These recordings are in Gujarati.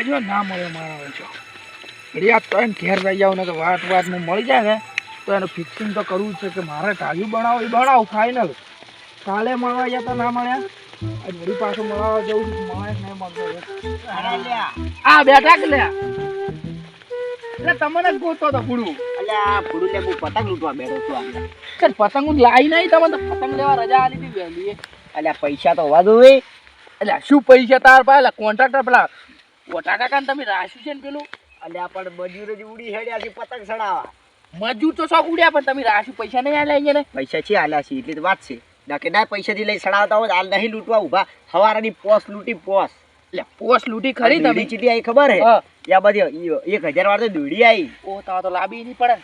હવે જો ના મળે મારા હવે જો ઘડી તો એને ઘેર રહી જાવ ને તો વાત વાતમાં મળી જાય ને તો એનું ફિક્સિંગ તો કરવું છે કે મારે કાજુ બનાવો એ બનાવો ફાઇનલ કાલે મળવા ગયા તો ના મળ્યા? આ ઘડી પાછું મળવા જવું છે, મળે નહીં મળતો? આ બેઠા કે લ્યા? એટલે તમને જ ગોતો તો પૂરું એટલે આ લે હું પતંગ લૂંટવા બેઠો છું આ પતંગ હું લાવી નહીં તમે તો પતંગ લેવા રજા આલી હતી વહેલી. એટલે પૈસા તો હોવા જોઈએ. એટલે શું પૈસા તાર પાસે? કોન્ટ્રાક્ટર પેલા ઓટા કાકા તમે રાખ્યું છે ને પેલું? અલ્યા પણ મજૂર જ ઉડી હેડ્યા છે પતંગ સડાવવા મજૂર તો શોખ ઉડ્યા પણ તમે રાખ્યું પૈસા નહીં આલ્યા અહીંયા ને? પૈસા છે આલ્યા છે એટલી તો વાત છે. ના કે ના પૈસાથી લઈ ચડાવતા હોય હાલ નહીં લૂંટવા ઊભા. હવારાની પોસ લૂંટી પોસ. એટલે પોસ લૂંટી ખરી તમે. ચીટી આવી ખબર હે. ત્યાં બધી એક હજાર વાર તો દોડી આવી ઓ તો લાંબી નહીં પડે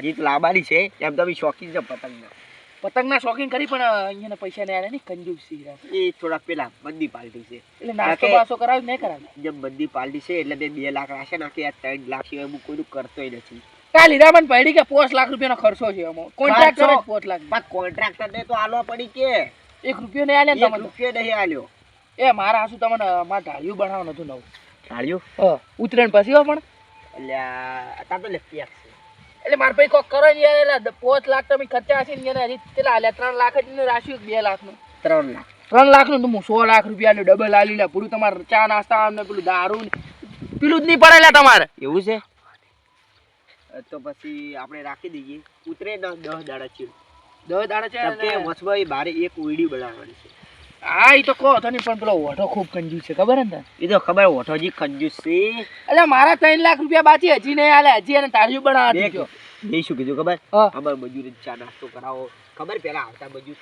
હજી તો લાંબાની છે એમ તમે શોખીન છે પતંગના. પતંગના શોખીન કરી પણ અહીંયાના પૈસા નહીં આલ્યા નહીં કંજૂસ છે એ થોડા પેલા બંદી પાલટી છે. એટલે નાસ્તો બાસો બાસ્તો નહીં કરાવે જેમ બંદી પાલટી છે એટલે બે બે લાખ રાખે નાખે આ ત્રણ લાખ સિવાય હું કોઈનું કરતોય નથી. કાલ હીરામન પડી કે પાંચ લાખ રૂપિયાનો ખર્ચો છે એમાં કોન્ટ્રાક્ટર ખર્ચો? લાખ પણ કોન્ટ્રાક્ટર ને તો આલવા પડી કે? એક રૂપિયો નહીં ને એક તમને રૂપિયો નહીં આલ્યો. એ મારા આસુ તમને મારે ઢાળિયું બનાવવાનું હતું નવું. ઢાળ્યું? હા ઉત્તરાયણ પછી હો પણ. એટલે અત્યારે તો લેફ્ટ છે. એટલે મારા ભાઈ કોક કરો ને યાર એટલે પાંચ લાખ તમે ખર્ચા હશે ને હજી કેટલા હાલ્યા ત્રણ લાખ જ રાખ્યું બે લાખનું. ત્રણ લાખ. ત્રણ લાખનું હું સો લાખ રૂપિયાનું ડબલ આલી લે પૂરું તમારે ચા નાસ્તા ને પેલું દારૂ ને પેલું જ નહીં પડે લે તમારે. એવું છે? તો પછી આપણે રાખી દઈએ. ઉતરે દસ દાડા છે દસ દાડા છે કે બારે એક ઉડી બનાવવાની છે. હા એ તો કહો તો નહીં પણ પેલો ઓઢો ખૂબ કંજૂસ છે ખબર ને એ તો ખબર ઓઠોજી કંજૂસ છે. એટલે મારા ત્રણ લાખ રૂપિયા બાકી હજી નહીં આલે હજી એને તાળીઓ બનાવવા બે શું કીધું ખબર? અમાર મજૂર ચા નાસ્તો કરાવો. ખબર પેલા આવતા મજૂર.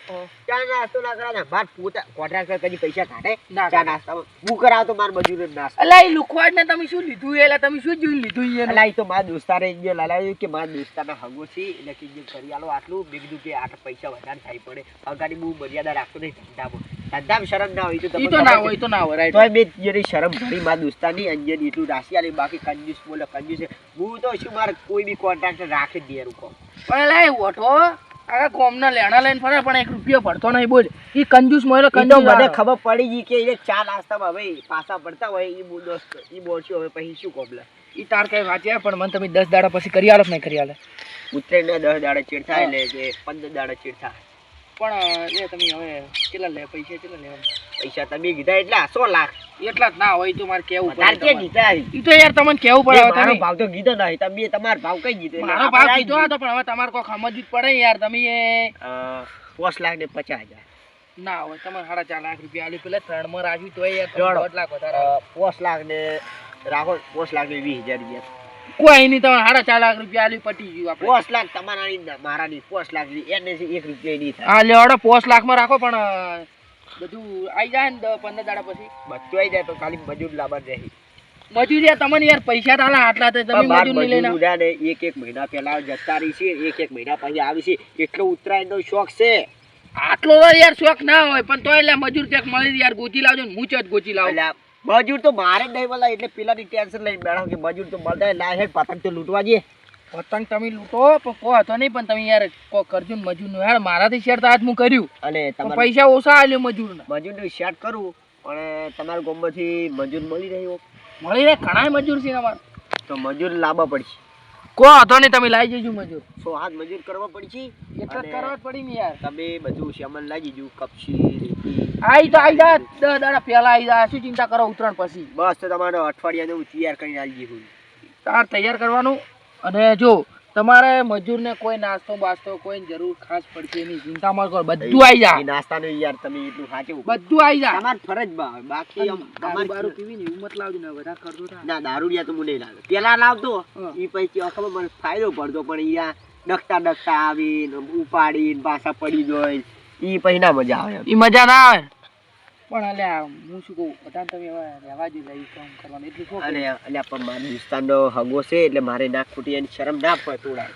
ચા નાસ્તો ના કરાવે બાર પોતા કોન્ટ્રાક્ટર કદી પૈસા કાઢે? ચા નાસ્તામાં. હું કરાવતો માર મજૂર જ નાસ્તો. અલા એ લુખવાડ ને તમે શું લીધું એટલે તમે શું જોઈ લીધું અલા એ તો મારા દોસ્તારે ઇન્જિન લાલાવ્યું કે મારા દોસ્તારના હગો છે એટલે કે કરી આલો આટલું મેં કીધું કે આટલા પૈસા વધારે થાય પડે. અગાડી બહુ મર્યાદા રાખતો નહીં ધંધામાં. ધંધામાં શરમ ના હોય તો ઈ તો ના ખબર હોય તો ના હોય right. તોય મેં જેની શરમ ભરી મારા દોસ્તારની અંજન એટલું રાશી બાકી કંજૂસ બોલે કંજૂસ હું તો શું મારે કોઈ બી કોન્ટ્રાક્ટર રાખે જ નહીં પણ એલા એ ઓઢો આખા ગોમના લેણા લઈને ફરે પણ એક રૂપિયો ભરતો નહીં બોલ. ઈ કંજૂસ મને ખબર પડી ગઈ કે ચાર ચા નાસ્તામાં હવે પાછા પડતા હોય ઈ બહુ દોસ્ત ઈ બોલશું હવે પછી શું કોબલા ઈ તાર કઈ વાંચ્યા પણ મને તમે દસ દાડા પછી કરી આલો નહીં કરી આલે? ઉતરે દસ દાડા ચીડ થાય એટલે કે પંદર દાડા ચીડ થાય. પણ એ તમે હવે કેટલા લે પૈસા કેટલા લેવા પૈસા તમે કીધા એટલા સો લાખ. એટલા જ ના હોય તો મારે કેવું પડે કીધા ઈ તો યાર તમને કેવું પડે તમે? ભાવ તો કીધો નહીં તમે તમારો ભાવ કઈ કીધો? મારો ભાવ કીધો હતો પણ હવે તમારે કોઈ સમજવું પડે યાર તમે એ અ, લાખ ને પચાસ હજાર. ના હોય તમારે સાડા ચાર લાખ રૂપિયા આલી પેલા ત્રણમાં રાખ્યું તો યાર દોઢ લાખ વધારે પાંચ લાખ ને રાખો પાંચ લાખ ને વીસ હજાર રૂપિયા. કોઈ નહીં તમે સાડા ચાર લાખ રૂપિયા આલી પટી ગયું આપણે. પોસ લાખ તમારા ની મારા ની પોસ લાખ એને એક રૂપિયા નહીં થાય. હા લેવડો પોસ્ટ લાખમાં રાખો પણ બધું આવી જાય ને પંદર દાડા પછી. બધું આવી જાય તો ખાલી મજૂર લાવવા રહી મજૂરી તમને યાર પૈસા તાલા આટલા તો તમે મજૂર નહીં લઈને ને એક એક મહિના પહેલા જતા રહી છે એક એક મહિના પછી આવી છે. એટલો ઉત્તરાયણ નો શોખ છે. આટલો યાર શોખ ના હોય પણ તોય એટલે મજૂર ચેક મળી યાર ગોચી લાવજો ને મૂચ જ ગોચી લાવો મજૂર તો મારે જ નહીં મળે એટલે પેલાની ટેન્શન લઈને બેઠો કે મજૂર તો મળતા લાય હેડ પતંગ તો લૂંટવા જઈએ. પતંગ તમે લૂંટો પણ કો હતો નહીં પણ તમે યાર કો કરજો ને મજૂરનું યાર મારાથી શેર તો આજ હું કર્યું. અને પૈસા ઓછા આલ્યો મજૂર મજૂરનું શેર કરું પણ તમારા ગામમાંથી મજૂર મળી રહ્યો મળી રહે ઘણા મજૂર છે અમારે. તો મજૂર લાવવા પડશે. કો હતો નહીં તમે લાવી જજો મજૂર. સો હાથ મજૂર કરવા પડશે એટલે કરવા જ પડી ને યાર. તમે બધું સામાન લાવી જજો કપસી આઈ તો આઈ જા દસ દાડા પહેલા આઈ જા શું ચિંતા કરો ઉતરણ પછી. બસ તો તમારે અઠવાડિયાનું તૈયાર કરીને આવી જઈએ તાર તૈયાર કરવાનું? અને જો તમારે મજૂરને કોઈ નાસ્તો બાસ્તો કોઈ જરૂર ખાસ પડશે નહીં ચિંતા મત કરો બધું આવી જાય નાસ્તાનું યાર તમે એટલું સાચું બધું આવી જાય તમારે ફરજ બા બાકી આમ દારૂ અમારે બારૂ પીવી ને હિંમત લાવજો ને વધારે કરજો ના. દારૂડિયા તો મને નહીં પેલા લાવતો હા. એ પછી ખબર મને ફાયદો પડતો પણ અહીંયા ડખતા ડખતા આવીને ઉપાડીને પાછા પડી જાય. એ પછી ના મજા આવે ઈ મજા ના આવે. પણ અલ્યા હું શું કહું બધા તમે હવે રહેવા જ લઈ કામ કરવાનું. એટલું શું અને અલ્યા પણ મારા દોસ્તારનો હગો છે એટલે મારે ના ખૂટી એની શરમ ના પડે તોડાય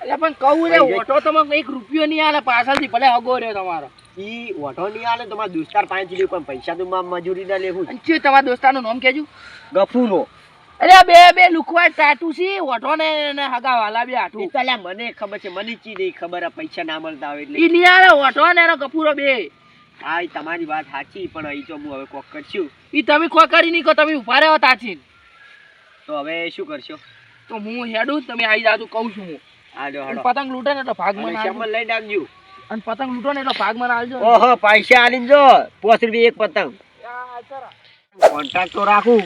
એટલે પણ કહું ને ઓટો તમે એક રૂપિયો નહીં આલે પાછળથી ભલે હગો રહ્યો તમારો. ઈ ઓટો નહીં આલે તમારા મારા દોસ્તાર પાંચ લે પણ પૈસા તો મજૂરી ના લેવું અને છે તમારા દોસ્તારનું નામ કેજો ગફુરો અરે બે બે લુકવા ટાટુ છે ઓટો ને હગા વાલા બે આટું. તો મને ખબર છે મને ચી નહીં ખબર આ પૈસા ના મળતા આવે એટલે. ઈ નહીં ઓટો ને એનો કપૂરો બે. હા ઈ તમારી વાત સાચી પણ અહીં તો હું હવે કોક કરશું. ઈ તમે કોક કરી નહીં કહો તમે ઊભા રહ્યો તાચીન. તો હવે શું કરશો? તો હું હેડું તમે આવી જાતું કહું છું હું. અને હાલો પતંગ લૂંટે ને એટલે ભાગ મને આલજો. લઈ ડાકજો અને પતંગ લૂંટો ને એટલે ભાગ મને આલજો. ઓહો પૈસા આલીને જો પાંચ રૂપિયા એક પતંગ. કોન્ટ્રાક્ટ તો રાખું.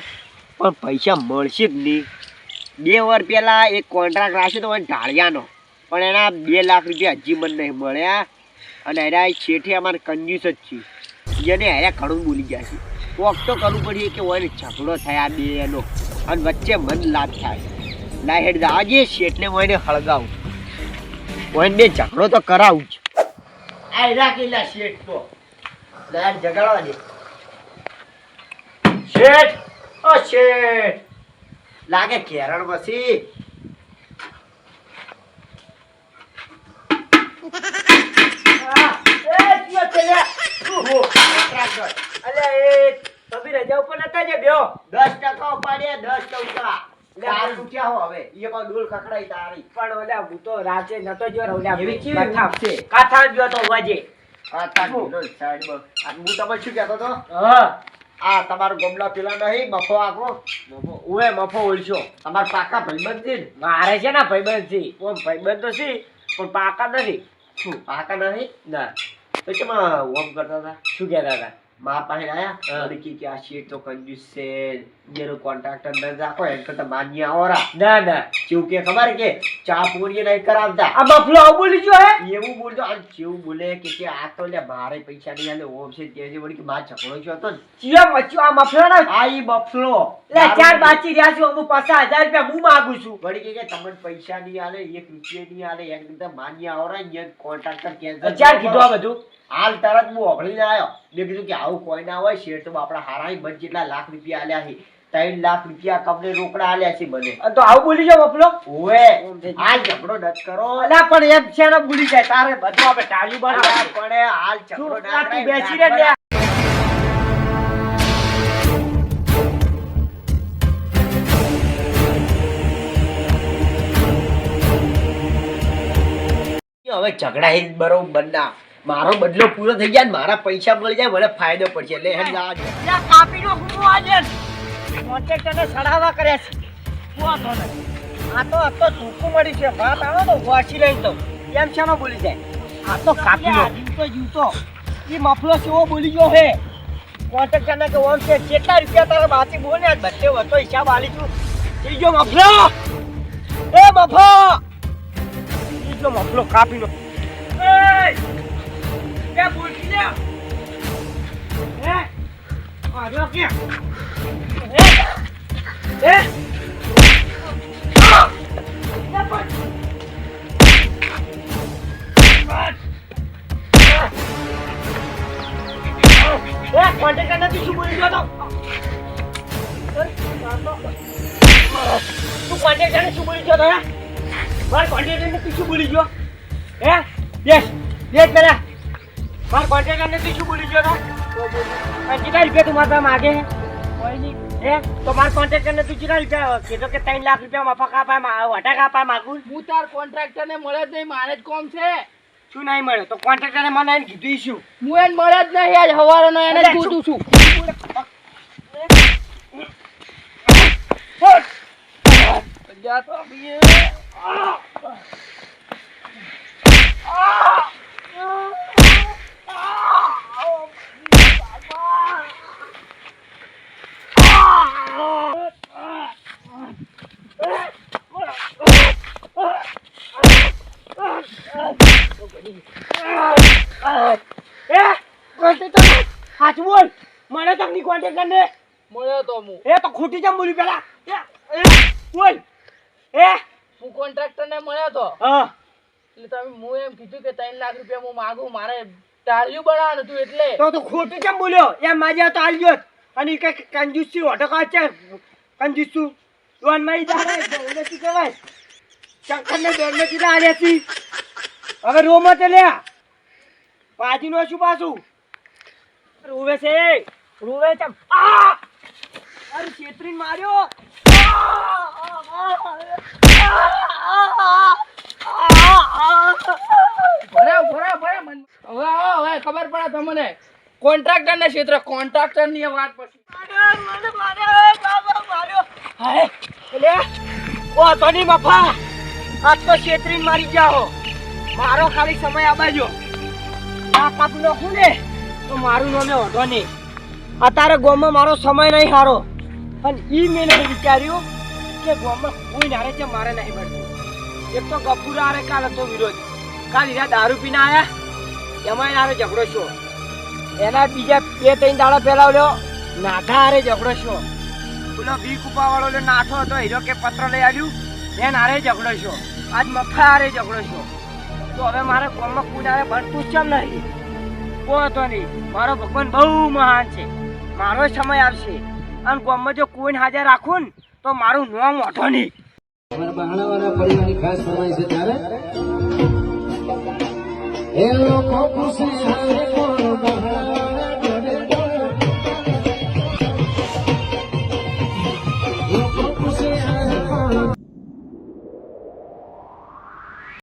પણ પૈસા મળશે જ નહીં. બે વાર પહેલા એક કોન્ટ્રાક્ટ રાખ્યો તો મને ઢાળિયાનો. પણ એના બે લાખ રૂપિયા હજી મને નહીં મળ્યા. અને એના છેઠે અમારે કંજ્યુસ જ છે. જેને હેરા ઘણું બોલી ગયા છે. કોક તો કરવું પડ્યું કે ઓને ઝઘડો થયા બે એનો અને વચ્ચે મન લાભ થાય. ના હેડ આજે શેઠને મને હળગાવું. ઓને બે ઝઘડો તો કરાવું જ. આ રાખેલા શેઠ તો. ઝઘડવા દે શેઠ! ઓ શેઠ. લાગે કેરણ બસી દસ ટકા ઉપાડ્યા દસ ટકા. ચાર રૂપિયા હો હવે. એ પણ ડોલ ખખડાઈ તારી. પણ ઓલા હું તો રાતે નતો જો ઓલા એવી કેવી કથા છે? કથા ગયો તો વાજે. આ તાર ડોલ સાઈડમાં. આ હું તમને શું કહેતો હતો? હા. આ તમારો ગમલા પેલા નહીં મફો આખો ઉએ મફો ઓળશો તમારા પાકા ભાઈબંધ છે મારે છે ને ભાઈબંધ છે. ઓમ ભાઈબંધ તો છે પણ પાકા નથી. શું? પાકા નહીં ના. તો કેમ ઓમ કરતા હતા? શું કહેતા હતા? મા પાસે આયા. મને કે આ શેઠ તો કંજૂસ છે જેનો કોન્ટ્રાક્ટર ન રાખો એમ કરતા માન્ય ઓરા ના ના. કેવું કે ખબર કે ચા પૂરી નહીં કરાવતા. આ બફલો આવું બોલી ગયો હે? એવું બોલતો અને કેવું બોલે કે કે આ તો લે મારે પૈસા નહીં આલે ઓમ છે તે છે વળી કે માર ઝઘડો હતો ને ચિયો મચ્યો આ મફલો ના? આ ઈ બફલો. લે ચાર બાચી રહ્યા છું હું પચાસ હજાર રૂપિયા હું માગું છું. વળી કે તમને પૈસા નહીં આલે એક રૂપિયા નહીં આલે એક રીતે માન્ય ઓરા કોન્ટ્રાક્ટર કેન્સલ ચાર કીધું આ બધું? હાલ તરત હું ઓગળીને આવ્યો મેં કીધું કે આવું કોઈ ના હોય શેર તો આપણા હારાઈ મન જેટલા લાખ રૂપિયા આલ્યા છે. ત્રણ લાખ રૂપિયા કમને રોકડા આલ્યા છે મને. તો આવું બોલી જાવ મફલો ઓએ હાલ ઝઘડો નત કરો. અલા પણ એમ છે ને ભૂલી જાય. તારે બધું આપણે ટાળ્યું બનાવ પણ હાલ ઝઘડો ના બેસી રે હવે ઝઘડા હી બરોબર ના. મારો બદલો પૂરો થઈ જાય ને મારા પૈસા મળી જાય મને ફાયદો પડશે. એટલે જવા દે. યા કાપીનો હું આજે કોન્ટ્રાક્ટરને સડાવા કર્યા છે. હું વાંધો આ તો આ તો સૂકું મળી છે. વાત આવો તો વાંચી લઈ તો. એમ છે બોલી જાય? આ તો કાપીનો. જીવતો જીવતો. એ મફલો કેવો બોલી ગયો હે? કોન્ટ્રાક્ટરને કે ઓમ છે કેટલા રૂપિયા તારા બાકી બોલ ને બધે વધતો હિસાબ આલી છું. એ જો મફલો! એ મફો! એ જો મફલો કાપીનો. કે બોલતી ને હે? આ જો કે. હે? હે? કોન્ટેક્ટ નથી શું બોલી ગયો તો તું કોન્ટેક્ટ શું બોલી ગયો તો માર કોન્ટેક્ટ શું બોલી ગયો હે? બેસ. બેસ પેલા માર કોન્ટેક્ટ નથી શું બોલી ગયો તો? અને કેટલા રૂપિયા તું મારા માગે હે? તો માર કોન્ટેક્ટ તું કેટલા રૂપિયા? કીધો કે ત્રણ લાખ રૂપિયા મફા કાપાય વટા કાપાય માગું હું તાર કોન્ટ્રાક્ટર ને મળે જ નહીં મારે જ કોમ છે. શું નહીં મળે? તો કોન્ટ્રાક્ટરે મને એને કીધું શું? હું એને મળે જ નહીં આજ હવારનો એને જ છું તો એ બોલ મને તકની કોન્ટેક્ટ ને મળ્યો તો હું. એ તો ખોટી જમ બોલ્યું પેલા. બોલ. એ. હું કોન્ટ્રાક્ટર ને મળ્યો તો. હા. એટલે તમે હું એમ કીધું કે ત્રણ લાખ રૂપિયા હું માગું મારે ટાળિયું બનાવવાનું હતું એટલે. તો તો ખોટું કેમ બોલ્યો? એમ માજે તો આલ્યો જ. અને કંઈક કંજૂસ છું ઓટો કાઢ છે કંજૂસ છું લોન મારી જાણે એટલે શું કહેવાય? શંકર ને દોડ ને સીધા આલ્યા છી હવે રોમો તે લે. પાછી નો શું પાછું? રૂવે છે. રૂવે ચમ આ! અરે છેતરીને માર્યો. આ! ભરા ભરા ભરા મન હવે આવો, હવે ખબર પડે તમને. કોન્ટ્રાક્ટર ને ક્ષેત્ર કોન્ટ્રાક્ટરની વાત પછી. તો મફા આજ તો છેતરી મારી જાઓ મારો ખાલી સમય આબાજો આ કાપી નાખું ને, તો મારું નામે વધો નહીં. અત્યારે ગોમાં મારો સમય નહીં સારો અને ઈ મેં વિચાર્યું કે ગોમાં કોઈ નારે છે, મારે નહીં મળતું એક તો ગફુરા કાલ હતો વિરોધ. કાલ એના દારૂ પીને આવ્યા એમાં હારે ઝઘડો છો. એના બીજા બે ત્રણ દાડા પહેલા લ્યો નાઠા હારે ઝઘડો છો. પેલો વી કુપા વાળો લ્યો નાઠો હતો, હીરો કે પત્ર લઈ આવ્યું એન હારે ઝઘડો છો. આજ મફા હારે ઝઘડો છો. તો હવે મારે ગામમાં કોઈ હારે ભણતું ચમ નહીં? કો હતો નહીં. મારો ભગવાન બહુ મહાન છે. મારો સમય આવશે. અને ગામમાં જો કોઈને હાજર રાખું ને, તો મારું નામ ઓઠો નહીં. અમારા બહાણાવાળા પરિવારની ખાસ ફરમાઈ છે ત્યારે? એ લોકો ખુશી